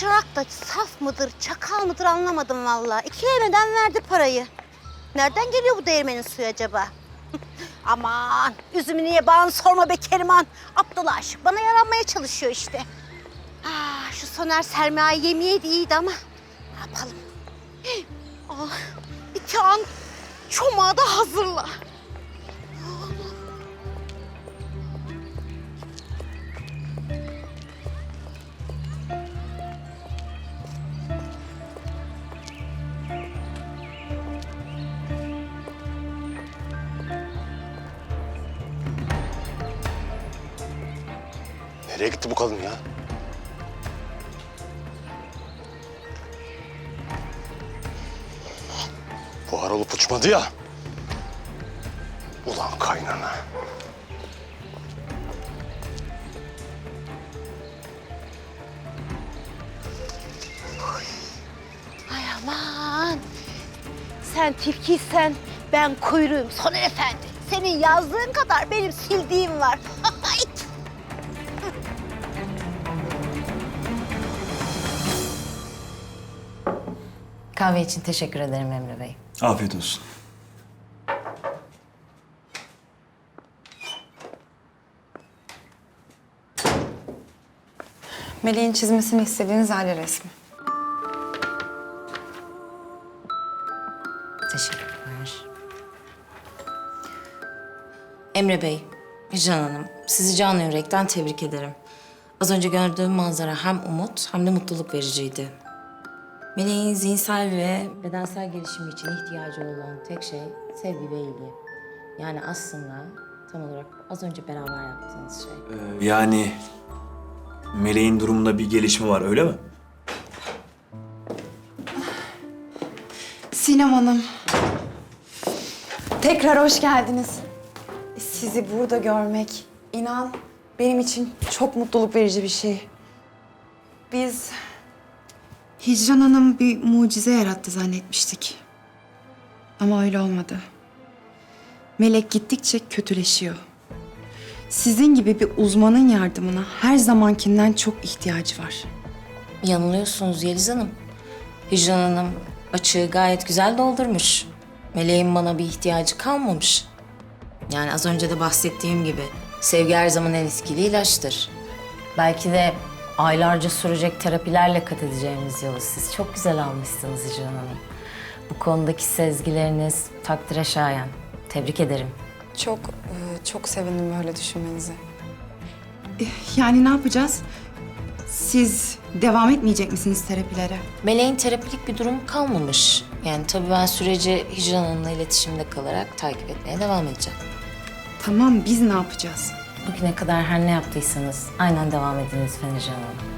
çırak da saf mıdır, çakal mıdır anlamadım vallahi. İki yemeden verdi parayı. Nereden geliyor bu değirmenin suyu acaba? Aman üzümü niye bağını sorma be Keriman. Aptal aşık bana yaranmaya çalışıyor işte. Ah, şu Soner sermaye yemeyeydi iyiydi ama ne yapalım? Ah, bir an çomağı da hazırla. Nereye gitti bu kadın ya? Buhar olup uçmadı ya. Ulan kaynana. Ay aman. Sen tilkiysen ben kuyruğum Soner Efendi. Senin yazdığın kadar benim sildiğim var. Kahve için teşekkür ederim Emre Bey. Afiyet olsun. Meleğin çizmesini istediğiniz aile resmi. Teşekkürler. Emre Bey, Hicran Hanım, sizi canı yürekten tebrik ederim. Az önce gördüğüm manzara hem umut hem de mutluluk vericiydi. Meleğin zihinsel ve bedensel gelişimi için ihtiyacı olan tek şey sevgi ve ilgi. Yani aslında tam olarak az önce beraber yaptığınız şey. Ee, yani Meleğin durumunda bir gelişme var öyle mi? Sinem Hanım. Tekrar hoş geldiniz. Sizi burada görmek, inan benim için çok mutluluk verici bir şey. Biz Hicran Hanım bir mucize yarattı zannetmiştik. Ama öyle olmadı. Melek gittikçe kötüleşiyor. Sizin gibi bir uzmanın yardımına her zamankinden çok ihtiyacı var. Yanılıyorsunuz Yeliz Hanım. Hicran Hanım açığı gayet güzel doldurmuş. Meleğin bana bir ihtiyacı kalmamış. Yani az önce de bahsettiğim gibi sevgi her zaman en etkili ilaçtır. Belki de aylarca sürecek terapilerle kat edeceğimiz yolu siz çok güzel almışsınız Hicran Hanım. Bu konudaki sezgileriniz takdire şayan. Tebrik ederim. Çok, e, çok sevindim böyle düşünmenize. Yani ne yapacağız? Siz devam etmeyecek misiniz terapilere? Meleğin terapilik bir durumu kalmamış. Yani tabii ben süreci Hicran Hanım'la iletişimde kalarak takip etmeye devam edeceğim. Tamam, biz ne yapacağız? Bugüne kadar her ne yaptıysanız aynen devam edin lütfen Hicran Hanım.